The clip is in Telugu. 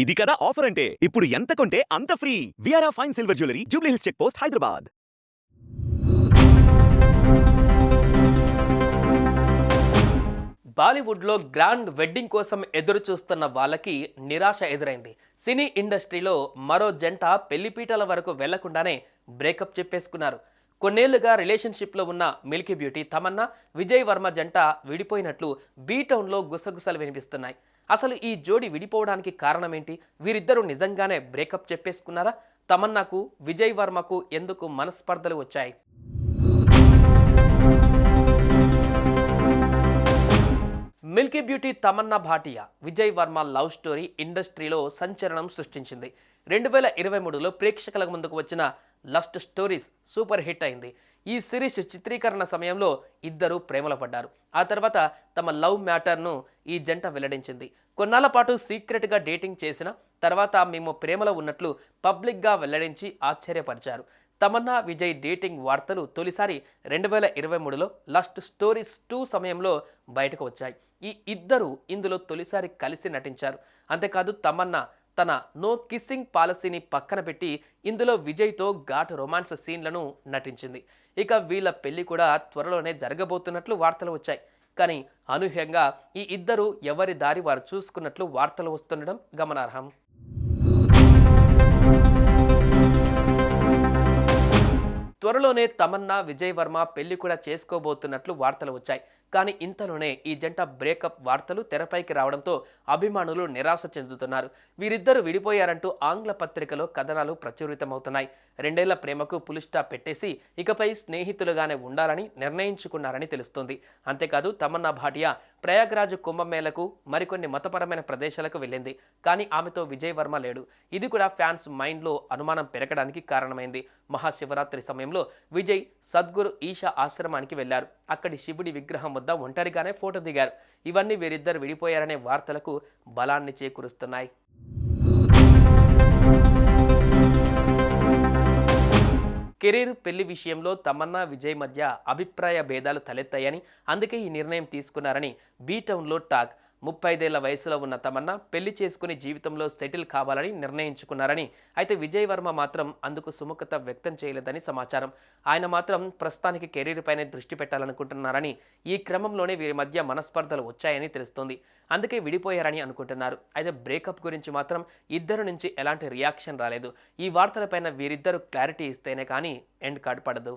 ఇది కదా ఆఫర్ అంటే ఇప్పుడు ఎంత కొంటే అంత free. విఆర్ఆ fine silver jewellery Jubilee Hills check post Hyderabad. బాలీవుడ్లో గ్రాండ్ వెడ్డింగ్ కోసం ఎదురు చూస్తున్న వాళ్ళకి నిరాశ ఎదురైంది. సినీ ఇండస్ట్రీలో మరో జంట పెళ్ళిపీటల వరకు వెళ్ళకుండానే బ్రేకప్ చెప్పేసుకున్నారు. కొన్నేళ్ళుగా రిలేషన్షిప్లో ఉన్న మిల్కీ బ్యూటీ తమన్నా విజయ్ వర్మ జంట విడిపోయినట్లు బీటౌన్లో గుసగుసలు వినిపిస్తున్నాయి. అసలు ఈ జోడి విడిపోవడానికి కారణం ఏంటి వీరిద్దరూ నిజంగానే బ్రేకప్ చెప్పేసుకున్నారా? తమన్నాకు విజయ్ వర్మకు ఎందుకు మనస్పర్ధలు వచ్చాయి? Milky beauty Tamannaah Bhatia Vijay Varma love story ఇండస్ట్రీలో సంచలనం సృష్టించింది. రెండు వేల ఇరవై మూడులో ప్రేక్షకుల ముందుకు వచ్చిన లస్ట్ స్టోరీస్ సూపర్ హిట్ అయింది. ఈ సిరీస్ చిత్రీకరణ సమయంలో ఇద్దరు ప్రేమలో పడ్డారు. ఆ తర్వాత తమ లవ్ మ్యాటర్ను ఈ జంట వెల్లడించింది. కొన్నాళ్ళ పాటు సీక్రెట్గా డేటింగ్ చేసిన తర్వాత మేము ప్రేమలో ఉన్నట్లు పబ్లిక్గా వెల్లడించి ఆశ్చర్యపరిచారు. తమన్నా విజయ్ డేటింగ్ వార్తలు తొలిసారి రెండు వేల ఇరవై మూడులో లస్ట్ స్టోరీస్ టూ సమయంలో బయటకు వచ్చాయి. ఈ ఇద్దరు ఇందులో తొలిసారి కలిసి నటించారు. అంతేకాదు తమన్నా తన నో కిస్సింగ్ పాలసీని పక్కన పెట్టి ఇందులో విజయ్తో ఘాటు రొమాన్స్ సీన్లను నటించింది. ఇక వీళ్ళ పెళ్ళి కూడా త్వరలోనే జరగబోతున్నట్లు వార్తలు వచ్చాయి. కానీ అనూహ్యంగా ఈ ఇద్దరు ఎవరి దారి వారు చూసుకున్నట్లు వార్తలు వస్తుండడం గమనార్హం. త్వరలోనే తమన్నా విజయ్ వర్మ పెళ్ళి కూడా చేసుకోబోతున్నట్లు వార్తలు వచ్చాయి. కానీ ఇంతలోనే ఈ జంట బ్రేకప్ వార్తలు తెరపైకి రావడంతో అభిమానులు నిరాశ చెందుతున్నారు. వీరిద్దరు విడిపోయారంటూ ఆంగ్ల పత్రికలో కథనాలు ప్రచురితమవుతున్నాయి. రెండేళ్ళ ప్రేమకు పులిస్టా పెట్టేసి ఇకపై స్నేహితులుగానే ఉండాలని నిర్ణయించుకున్నారని తెలుస్తోంది. అంతేకాదు తమన్నా భాటియా ప్రయాగ్రాజ్ కుంభమేళకు మరికొన్ని మతపరమైన ప్రదేశాలకు వెళ్ళింది. కానీ ఆమెతో విజయ్ వర్మ లేడు. ఇది కూడా ఫ్యాన్స్ మైండ్లో అనుమానం పెరగడానికి కారణమైంది. మహాశివరాత్రి సమయంలో విజయ్ సద్గురు ఈశా ఆశ్రమానికి వెళ్ళారు అక్కడి శివుడి విగ్రహం వద్ద ఒంటరిగానే ఫోటో దిగారు. ఇవన్నీ వీరిద్దరు విడిపోయారనే వార్తలకు బలాన్ని చేకూరుస్తున్నాయి. కెరీర్ పెళ్ళి విషయంలో తమన్నా విజయ్ మధ్య అభిప్రాయ భేదాలు తలెత్తాయని అందుకే ఈ నిర్ణయం తీసుకున్నారని బీటౌన్లో టాక్ ముప్పైదేళ్ళ వయసులో ఉన్న తమన్నా పెళ్ళి చేసుకుని జీవితంలో సెటిల్ కావాలని నిర్ణయించుకున్నారని. అయితే విజయ్ వర్మ మాత్రం అందుకు సుముఖత వ్యక్తం చేయలేదని సమాచారం. ఆయన మాత్రం ప్రస్తుతానికి కెరీర్ పైనే దృష్టి పెట్టాలనుకుంటున్నారని. ఈ క్రమంలోనే వీరి మధ్య మనస్పర్ధలు వచ్చాయని తెలుస్తోంది. అందుకే విడిపోయారని అనుకుంటున్నారు. అయితే బ్రేకప్ గురించి మాత్రం ఇద్దరు నుంచి ఎలాంటి రియాక్షన్ రాలేదు. ఈ వార్తలపైన వీరిద్దరూ క్లారిటీ ఇస్తేనే కానీ ఎండ్ కార్డ్ పడదు.